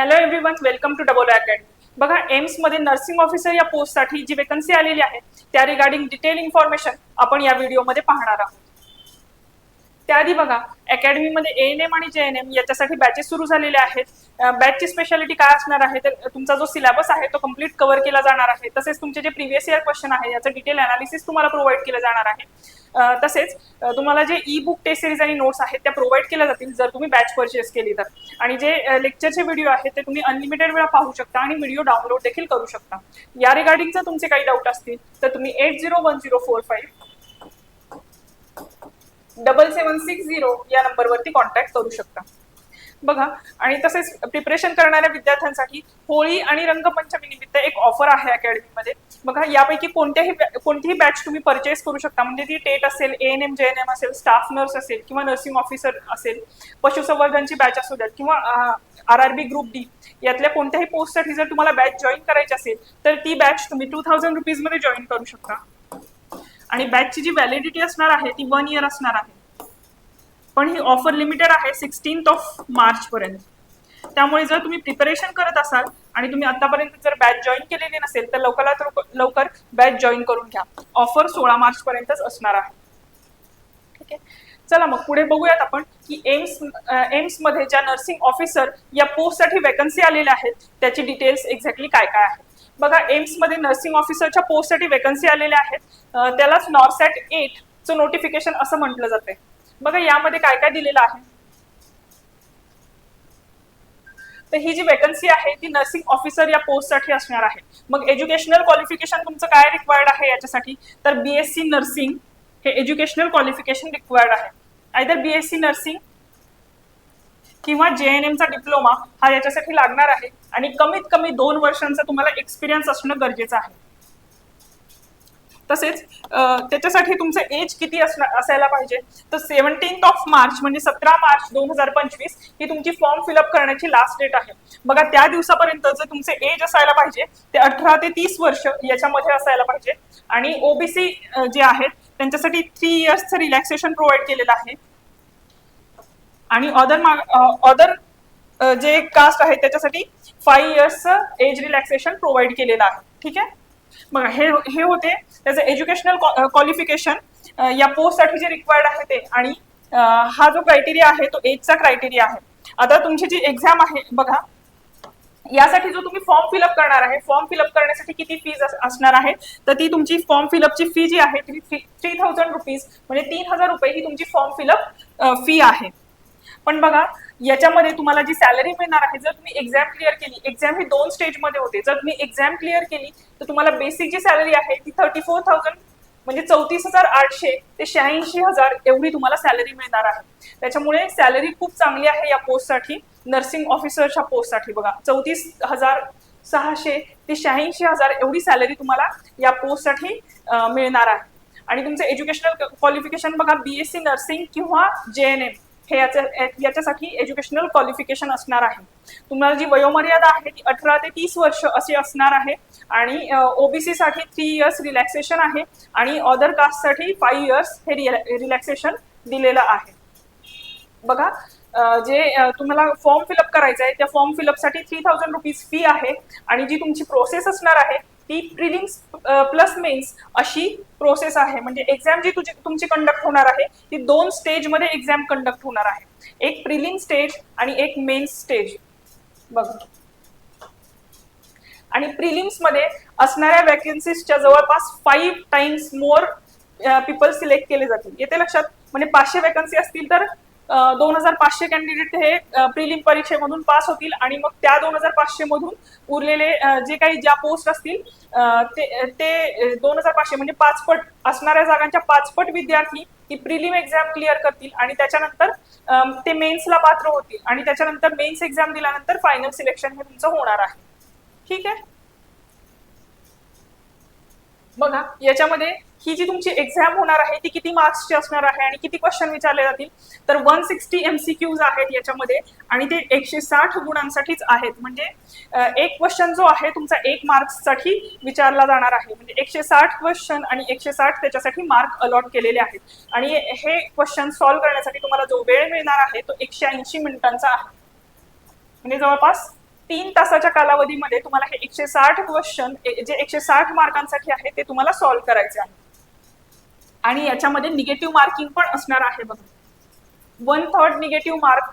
Hello everyone welcome to double academy बघा एम्समध्ये nursing officer या पोस्टसाठी जी वेकन्सी आलेली आहे त्या रिगार्डिंग डिटेल इन्फॉर्मेशन आपण या व्हिडिओमध्ये पाहणार आहोत. त्याआधी बघा अकॅडमीमध्ये एन एम आणि जे एन एम याच्यासाठी बॅचेस सुरू झालेले आहेत. बॅचची स्पेशालिटी काय असणार आहे? तर तुमचा जो सिलेबस आहे तो कंप्लीट कव्हर केला जाणार आहे. तसेच तुमचे जे प्रिव्हियस इयर क्वेश्चन आहे याचं डिटेल अनालिसिस तुम्हाला प्रोव्हाइड केलं जाणार आहे. तसेच तुम्हाला जे ई बुक टेस्ट सिरीज आणि नोट्स आहेत त्या प्रोव्हाइड केल्या जातील जर तुम्ही बॅच परचेस केली तर. आणि जे लेक्चरचे व्हिडिओ आहेत ते तुम्ही अनलिमिटेड वेळा पाहू शकता आणि व्हिडिओ डाउनलोड देखील करू शकता. या रिगार्डिंग जर तुमचे काही डाऊट असतील तर तुम्ही eight zero one zero four five double seven six zero या नंबरवरती कॉन्टॅक्ट करू शकता. बघा आणि तसेच प्रिपरेशन करणाऱ्या विद्यार्थ्यांसाठी होळी आणि रंगपंचमी निमित्त एक ऑफर आहे अकॅडमीमध्ये बघा यापैकी कोणत्याही कोणतीही बॅच तुम्ही परचेस करू शकता. म्हणजे ती टेट असेल A N M J N M असेल स्टाफ नर्स असेल किंवा नर्सिंग ऑफिसर असेल पशुसंवर्धनची बॅच असू द्यात किंवा R R B group D यातल्या कोणत्याही पोस्टसाठी जर तुम्हाला बॅच जॉईन करायची असेल तर ती बॅच तुम्ही टू थाउजंड रुपीजमध्ये जॉईन करू शकता. आणि बॅचची जी व्हॅलिडिटी असणार आहे ती वन इयर असणार आहे. पण ही ऑफर लिमिटेड आहे सिक्स्टीन्थ ऑफ मार्च पर्यंत. त्यामुळे जर तुम्ही प्रिपरेशन करत असाल आणि तुम्ही आतापर्यंत जर बॅच जॉईन केलेली नसेल तर लवकरात लवकर- लवकर बॅच जॉईन करून घ्या. ऑफर सोळा मार्च पर्यंतच असणार आहे. ठीक आहे? चला मग पुढे बघूयात आपण की एम्स एम्समध्ये ज्या नर्सिंग ऑफिसर या पोस्टसाठी वॅकन्सी आलेल्या आहेत त्याची डिटेल्स एक्झॅक्टली काय काय आहे बघा एम्समध्ये नर्सिंग ऑफिसरच्या पोस्टसाठी वेकन्सी आलेल्या आहेत. त्यालाच नॉर्सॅट एट चं नोटिफिकेशन असं म्हटलं जाते बघा यामध्ये काय काय दिलेलं आहे? तर ही जी वेकन्सी आहे ती नर्सिंग ऑफिसर या पोस्टसाठी असणार आहे. मग एज्युकेशनल क्वालिफिकेशन तुमचं काय रिक्वायर्ड आहे याच्यासाठी? तर बीएससी नर्सिंग हे एज्युकेशनल क्वालिफिकेशन रिक्वायर्ड आहे. आयदर बीएससी नर्सिंग किंवा जे एन एमचा डिप्लोमा हा याच्यासाठी लागणार आहे. आणि कमीत कमी दोन वर्षांचा तुम्हाला एक्सपिरियन्स असणं गरजेचं आहे. तसेच त्याच्यासाठी तुमचं एज किती असणार असायला पाहिजे? तर सेव्हन्टीन्थ ऑफ मार्च म्हणजे सतरा मार्च दोन हजार पंचवीस ही तुमची फॉर्म फिलअप करण्याची लास्ट डेट आहे. बघा त्या दिवसापर्यंत जर तुमचे एज असायला पाहिजे ते अठरा ते तीस वर्ष याच्यामध्ये असायला पाहिजे. आणि ओबीसी जे आहेत त्यांच्यासाठी थ्री इयर्सचं रिलॅक्सेशन प्रोव्हाइड केलेलं आहे. आणि अदर अदर जे कास्ट आहे त्याच्यासाठी five years age relaxation provide केलेलं आहे. ठीक आहे? बघा हे हे होते. त्याचं एज्युकेशनल क्वालिफिकेशन या पोस्टसाठी जे रिक्वायर्ड आहे ते. आणि हा जो क्रायटेरिया आहे तो एजचा क्रायटेरिया आहे. आता तुमची जी एक्झाम आहे बघा. यासाठी जो तुम्ही फॉर्म फिलअप करणार आहे फॉर्म फिलअप करण्यासाठी किती फीज असणार आहे? तर ती तुमची फॉर्म फिलअपची फी जी आहे ती थ्री थाउजंड रुपीज म्हणजे तीन हजार रुपये ही तुमची फॉर्म फिलअप फी आहे. पण बघा याच्यामध्ये तुम्हाला जी सॅलरी मिळणार आहे जर तुम्ही एक्झाम क्लिअर केली एक्झाम ही दोन स्टेजमध्ये होते. जर तुम्ही एक्झाम क्लिअर केली तर तुम्हाला बेसिक जी सॅलरी आहे ती थर्टी फोर थाउजंड म्हणजे चौतीस हजार आठशे ते शहाऐंशी हजार एवढी तुम्हाला सॅलरी मिळणार आहे. त्याच्यामुळे सॅलरी खूप चांगली आहे या पोस्टसाठी नर्सिंग ऑफिसरच्या पोस्टसाठी बघा चौतीस हजार सहाशे ते शहाऐंशी हजार एवढी सॅलरी तुम्हाला या पोस्टसाठी मिळणार आहे. आणि तुमचं एज्युकेशनल क्वालिफिकेशन बघा बीएससी नर्सिंग किंवा जे एन एम हे याच्या याच्यासाठी एज्युकेशनल क्वालिफिकेशन असणार आहे. तुम्हाला जी वयोमर्यादा आहे ती अठरा ते तीस वर्ष अशी असणार आहे. आणि ओबीसी साठी थ्री इयर्स रिलॅक्सेशन आहे. आणि अदर कास्टसाठी फाईव्ह इयर्स हे रिलॅक्सेशन दिलेलं आहे. बघा जे तुम्हाला फॉर्म फिलअप करायचं आहे त्या फॉर्म फिलअपसाठी थ्री थाउजंड रुपीज फी आहे. आणि जी तुमची प्रोसेस असणार आहे ती प्रिलिम्स प्लस मेन्स अशी प्रोसेस आहे. म्हणजे एक्झाम जी तुझी तुमची कंडक्ट होणार आहे ती दोन स्टेजमध्ये एक्झाम कंडक्ट होणार आहे. एक प्रिलिम स्टेज आणि एक मेन्स स्टेज बघ. आणि प्रिलिम्समध्ये असणाऱ्या वॅकन्सीजच्या जवळपास five times more people select केले जातील. येते लक्षात? म्हणजे पाचशे वॅकन्सी असतील तर दोन हजार पाचशे कॅन्डिडेट हे प्रिलिम परीक्षेमधून पास होतील आणि मग त्या दोन हजार पाचशे मधून उरलेले जे काही ज्या पोस्ट असतील ते ते दोन हजार पाचशे म्हणजे पाचपट असणाऱ्या जागांच्या पाचपट विद्यार्थी ही प्रिलिम एक्झाम क्लिअर करतील आणि त्याच्यानंतर ते मेन्सला पात्र होतील आणि त्याच्यानंतर मेन्स एक्झाम दिल्यानंतर फायनल सिलेक्शन हे तुमचं होणार आहे. ठीक आहे? बघा याच्यामध्ये ही जी तुमची एक्झाम होणार आहे ती किती मार्क्सची असणार आहे आणि किती क्वेश्चन विचारले जातील तर वन सिक्स्टी एमसीक्यूज आहेत याच्यामध्ये आणि ते एकशे साठ गुणांसाठीच आहेत. म्हणजे एक क्वेश्चन जो आहे तुमचा एक मार्क्ससाठी विचारला जाणार आहे. म्हणजे एकशे साठ क्वेश्चन आणि एकशे साठ त्याच्यासाठी मार्क अलॉट केलेले आहेत. आणि हे क्वेश्चन सॉल्व्ह करण्यासाठी तुम्हाला जो वेळ मिळणार आहे तो एकशे ऐंशी मिनिटांचा आहे. म्हणजे जवळपास तीन तासाच्या कालावधीमध्ये तुम्हाला हे एकशे साठ क्वेश्चन जे एकशे साठ मार्कांसाठी आहे ते तुम्हाला सॉल्व्ह करायचे आहे. आणि याच्यामध्ये निगेटिव्ह मार्किंग पण असणार आहे बघा. वन थर्ड निगेटिव्ह मार्क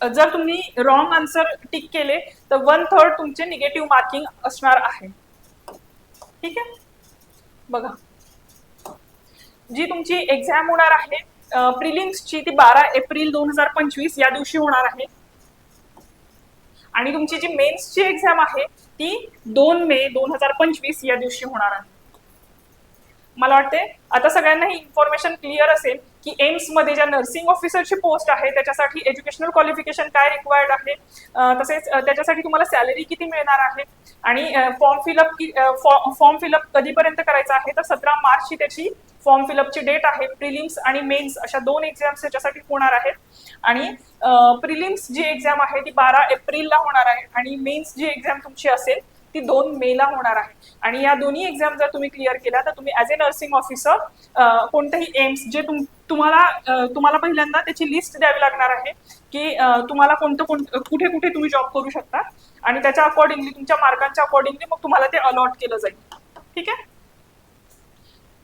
जर तुम्ही रॉंग आन्सर टिक केले तर वन थर्ड तुमचे निगेटिव्ह मार्किंग असणार आहे. ठीक आहे? बघा. जी तुमची एक्झाम होणार आहे प्रिलिम्सची ती बारा एप्रिल दोन हजार पंचवीस या दिवशी होणार आहे. आणि तुमची जी मेन्सची एक्झाम आहे ती दोन मे दोन हजार पंचवीस या दिवशी होणार आहे. मला वाटते आता सगळ्यांना ही इन्फॉर्मेशन क्लिअर असेल की एम्समध्ये ज्या नर्सिंग ऑफिसरची पोस्ट आहे त्याच्यासाठी एज्युकेशनल क्वालिफिकेशन काय रिक्वायर्ड आहे तसेच त्याच्यासाठी तुम्हाला सॅलरी किती मिळणार आहे आणि फॉर्म फिलअप फॉर्म फिलअप कधीपर्यंत करायचा आहे तर सतरा मार्चची त्याची फॉर्म फिलअपची डेट आहे प्रिलिम्स आणि मेन्स अशा दोन एक्झाम्स त्याच्यासाठी होणार आहेत. आणि प्रिलिम्स जी एक्झाम आहे ती बारा एप्रिलला होणार आहे आणि मेन्स जी एक्झाम तुमची असेल ती दोन मेला होणार आहे. आणि या दोन्ही एक्झाम जर तुम्ही क्लिअर केल्या तर तुम्ही ॲज अ नर्सिंग ऑफिसर कोणतेही एम्स जे तुम तुम्हाला तुम्हाला पहिल्यांदा त्याची लिस्ट द्यावी लागणार आहे की तुम्हाला कोणतं कोण कुठे कुठे तुम्ही जॉब करू शकता. आणि त्याच्या अकॉर्डिंगली तुमच्या मार्कांच्या अकॉर्डिंगली मग तुम्हाला ते अलॉट केलं जाईल. ठीक आहे?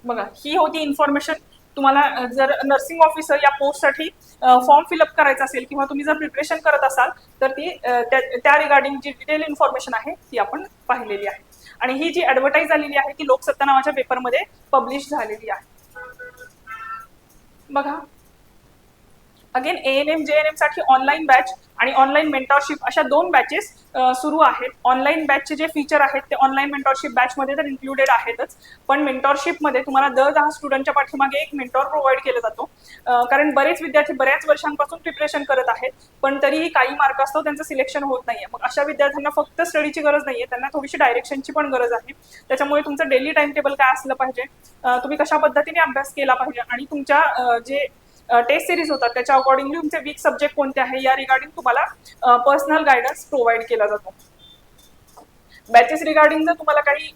बघा ही होती इन्फॉर्मेशन तुम्हाला जर नर्सिंग ऑफिसर या पोस्टसाठी फॉर्म फिलअप करायचा असेल किंवा तुम्ही जर प्रिपरेशन करत असाल तर ती त्या- रिगार्डिंग जी डिटेल इन्फॉर्मेशन आहे ती आपण पाहिलेली आहे. आणि ही जी ऍडव्हर्टाईज झालेली आहे ती लोकसत्ता नावाच्या पेपरमध्ये पब्लिश झालेली आहे. बघा. Again A N M J N एमसाठी online batch आणि ऑनलाईन मेंटॉरशिप अशा दोन बॅचेस सुरू आहेत. ऑनलाईन बॅचचे जे फीचर आहेत ते ऑनलाईन मेंटॉरशिप बॅचमध्ये तर इन्क्लुडेड आहेतच. पण मेंटॉरशिपमध्ये तुम्हाला दर दहा स्टुडंटच्या पाठीमागे एक मेंटॉर प्रोव्हाइड केला जातो. कारण बरेच विद्यार्थी बऱ्याच वर्षांपासून प्रिपरेशन करत आहेत पण तरीही काही मार्क असतो त्यांचं सिलेक्शन होत नाहीये. मग अशा विद्यार्थ्यांना फक्त स्टडीची गरज नाहीये त्यांना थोडीशी डायरेक्शनची पण गरज आहे. त्याच्यामुळे तुमचं डेली टाइम टेबल काय असलं पाहिजे? तुम्ही कशा पद्धतीने अभ्यास केला पाहिजे? आणि तुमच्या जे टेस्ट सिरीज होतात. त्याच्या अकॉर्डिंगली तुमचे वीक सब्जेक्ट कोणते आहे या रिगार्डिंग तुम्हाला पर्सनल गायडन्स प्रोव्हाइड केला जातो. बॅचेस रिगार्डिंग जर तुम्हाला काही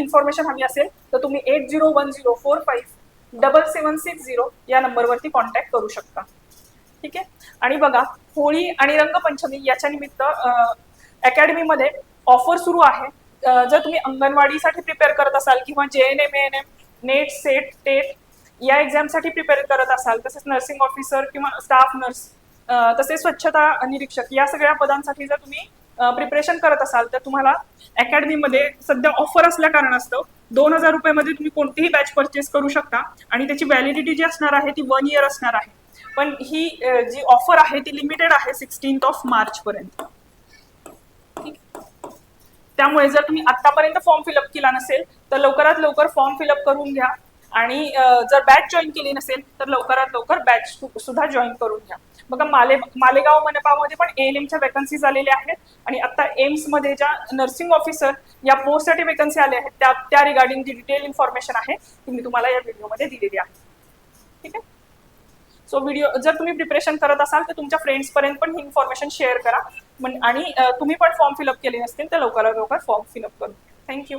इन्फॉर्मेशन हवी असेल तर तुम्ही eight zero one zero four five double seven six zero या नंबरवरती कॉन्टॅक्ट करू शकता. ठीक आहे? आणि बघा होळी आणि रंगपंचमी याच्या निमित्त अकॅडमीमध्ये ऑफर सुरू आहे. जर तुम्ही अंगणवाडीसाठी प्रिपेअर करत असाल किंवा J N M N M net set TET या एक्झामसाठी प्रिपेअर करत असाल तसेच नर्सिंग ऑफिसर किंवा स्टाफ नर्स तसेच स्वच्छता निरीक्षक या सगळ्या पदांसाठी जर तुम्ही प्रिपरेशन करत असाल तर तुम्हाला अकॅडमीमध्ये सध्या ऑफर असल्या कारणास्तव दोन हजार रुपयामध्ये तुम्ही कोणतीही बॅच परचेस करू शकता आणि त्याची व्हॅलिडिटी जी असणार आहे ती वन इयर असणार आहे. पण ही जी ऑफर आहे ती लिमिटेड आहे सिक्स्टीन्थ ऑफ मार्च पर्यंत. ठीक त्यामुळे जर तुम्ही आतापर्यंत फॉर्म फिलअप केला नसेल तर लवकरात लवकर फॉर्म फिलअप करून घ्या. आणि जर बॅच जॉईन केली नसेल तर लवकरात लवकर बॅच सुद्धा जॉईन करून घ्या. बघा माले मालेगाव मनपामध्ये पण ए एल एमच्या वेकन्सीज आलेल्या आहेत आणि आता एम्समध्ये ज्या नर्सिंग ऑफिसर या पोस्टसाठी वेकन्सी आल्या आहेत त्या त्या रिगार्डिंग जी डिटेल इन्फॉर्मेशन आहे ती मी तुम्हाला या व्हिडिओमध्ये दिलेली आहे. ठीक आहे? सो व्हिडिओ जर तुम्ही प्रिपरेशन करत असाल तर तुमच्या फ्रेंड्स पर्यंत पण ही इन्फॉर्मेशन शेअर करा. आणि तुम्ही पण फॉर्म फिलअप केले नसतील तर लवकरात लवकर फॉर्म फिलअप करू थँक्यू